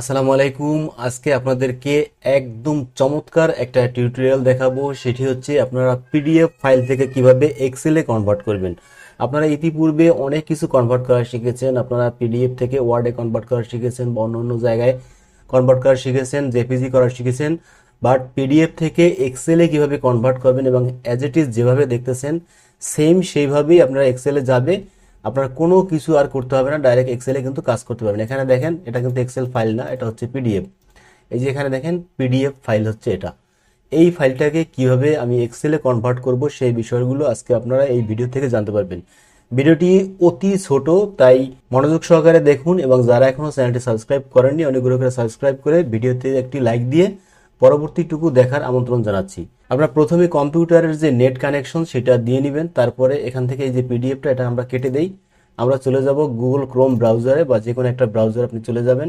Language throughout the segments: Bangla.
আসসালামু আলাইকুম। আজকে আপনাদেরকে একদম চমৎকার একটা টিউটোরিয়াল দেখাবো। সেটি হচ্ছে আপনারা পিডিএফ ফাইল থেকে কীভাবে এক্সেলে কনভার্ট করবেন। আপনারা ইতিপূর্বে অনেক কিছু কনভার্ট করা শিখেছেন। আপনারা পিডিএফ থেকে ওয়ার্ডে কনভার্ট করা শিখেছেন বা অন্য অন্য জায়গায় কনভার্ট করা শিখেছেন জেপিজি করা শিখেছেন। বাট পিডিএফ থেকে এক্সেলে কীভাবে কনভার্ট করবেন এবং অ্যাজ ইট ইজ যেভাবে দেখতেছেন সেম সেইভাবেই আপনারা এক্সেলে যাবে। আপনার কোনো কিছু আর করতে হবে না ডাইরেক্ট এক্সেলে কিন্তু কাজ করতে পারবেন। এখানে দেখেন, এটা কিন্তু এক্সেল ফাইল না, এটা হচ্ছে পিডিএফ এই যে এখানে দেখেন পিডিএফ ফাইল হচ্ছে এটা। এই ফাইলটাকে কীভাবে আমি এক্সেলে কনভার্ট করব, সেই বিষয়গুলো আজকে আপনারা এই ভিডিও থেকে জানতে পারবেন। ভিডিওটি অতি ছোট, তাই মনোযোগ সহকারে দেখুন এবং যারা এখনও চ্যানেলটি সাবস্ক্রাইব করেননি, অনুগ্রহ করে সাবস্ক্রাইব করে ভিডিওতে একটি লাইক দিয়ে পরবর্তীটুকু দেখার আমন্ত্রণ জানাচ্ছি। আপনার প্রথমে কম্পিউটারের যে নেট কানেকশন, সেটা দিয়ে নেবেন। তারপরে এখান থেকে এই যে পিডিএফটা, এটা আমরা কেটে দেই। আমরা চলে যাব গুগল ক্রোম ব্রাউজারে বা যে কোনো একটা ব্রাউজার আপনি চলে যাবেন।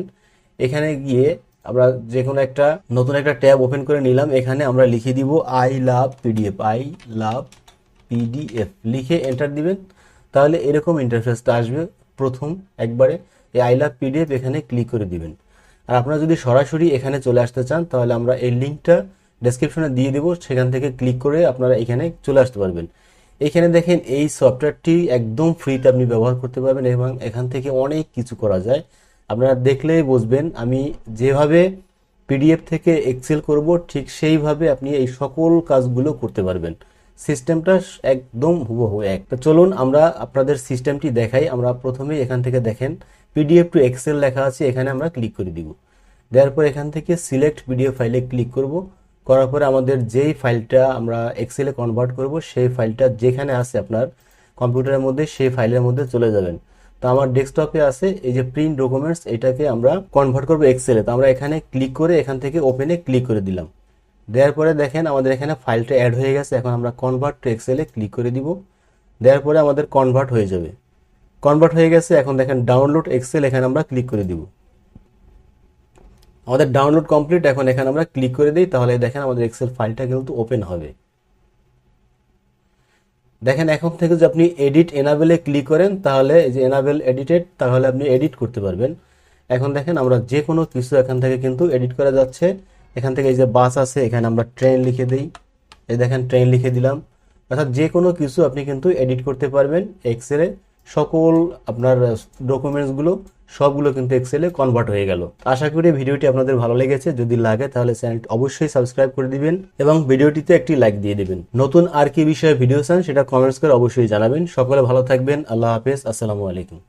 এখানে গিয়ে আমরা যে কোনো একটা নতুন একটা ট্যাব ওপেন করে নিলাম। এখানে আমরা লিখে দিব I love PDF, I love PDF. লিখে এন্টার দিবেন। তাহলে এরকম ইন্টারফেসটা আসবে প্রথম একবারে। এই আই লাভ পিডিএফ এখানে ক্লিক করে দিবেন। আর আপনারা যদি সরাসরি এখানে চলে আসতে চান, তাহলে আমরা এই লিঙ্কটা ডেসক্রিপশনে দিয়ে দেবো। সেখান থেকে ক্লিক করে আপনারা এখানে চলে আসতে পারবেন। এখানে দেখেন এই সফটওয়্যারটি একদম ফ্রিতে আপনি ব্যবহার করতে পারবেন এবং এখান থেকে অনেক কিছু করা যায়। আপনারা দেখলেই বুঝবেন, আমি যেভাবে পিডিএফ থেকে এক্সেল করব, ঠিক সেইভাবে আপনি এই সকল কাজগুলো করতে পারবেন। সিস্টেমটা একদম হুবহু এক। তো চলুন আমরা আপনাদের সিস্টেমটি দেখাই। আমরা প্রথমে এখান থেকে দেখেন পিডিএফ টু এক্সেল লেখা আছে, এখানে আমরা ক্লিক করে দিব। দেওয়ার পর এখান থেকে সিলেক্ট পিডিএফ ফাইলে ক্লিক করব। করার পরে আমাদের যেই ফাইলটা আমরা এক্সেলে কনভার্ট করব, সেই ফাইলটা যেখানে আছে আপনার কম্পিউটারের মধ্যে, সেই ফাইলের মধ্যে চলে যাবেন। তো আমার ডেস্কটপে আছে, এই যে প্রিন্ট ডকুমেন্টস এটাকে আমরা কনভার্ট করব এক্সেলে তো আমরা এখানে ক্লিক করে এখান থেকে ওপেনে ক্লিক করে দিলাম। দেওয়ার পরে দেখেন, আমাদের এখানে ফাইলটা অ্যাড হয়ে গেছে, এখন আমরা কনভার্ট টু এক্সেলে ক্লিক করে দিব। দেওয়ার পরে আমাদের কনভার্ট হয়ে যাবে। কনভার্ট হয়ে গেছে, এখন দেখেন ডাউনলোড এক্সেল এখানে আমরা ক্লিক করে দিব। আমাদের ডাউনলোড কমপ্লিট এখন এখানে আমরা ক্লিক করে দিই, তাহলে দেখেন আমাদের এক্সেল ফাইলটা কিন্তু ওপেন হবে। দেখেন এখন থেকে যদি আপনি এডিট এনাবেলে ক্লিক করেন, তাহলে যে এনাবেল এডিটেড তাহলে আপনি এডিট করতে পারবেন। এখন দেখেন আমরা যে কোনো কিছু এখান থেকে কিন্তু এডিট করা যাচ্ছে। এখান থেকে এই যে বাস আছে, এখানে আমরা ট্রেন লিখে দিই। এই দেখেন ট্রেন লিখে দিলাম। অর্থাৎ যে কোনো কিছু আপনি কিন্তু এডিট করতে পারবেন এক্সেলে সকল আপনার ডকুমেন্টসগুলো সবগুলো কিন্তু এক্সেলে কনভার্ট হয়ে গেল। আশা করি ভিডিওটি আপনাদের ভালো লেগেছে। যদি লাগে তাহলে চ্যানেলটি অবশ্যই সাবস্ক্রাইব করে দিবেন এবং ভিডিওটিতে একটি লাইক দিয়ে দিবেন। নতুন আর কি বিষয়ে ভিডিও চান সেটা কমেন্টস করে অবশ্যই জানাবেন। সকলে ভালো থাকবেন। আল্লাহ হাফেজ। আসসালামু আলাইকুম।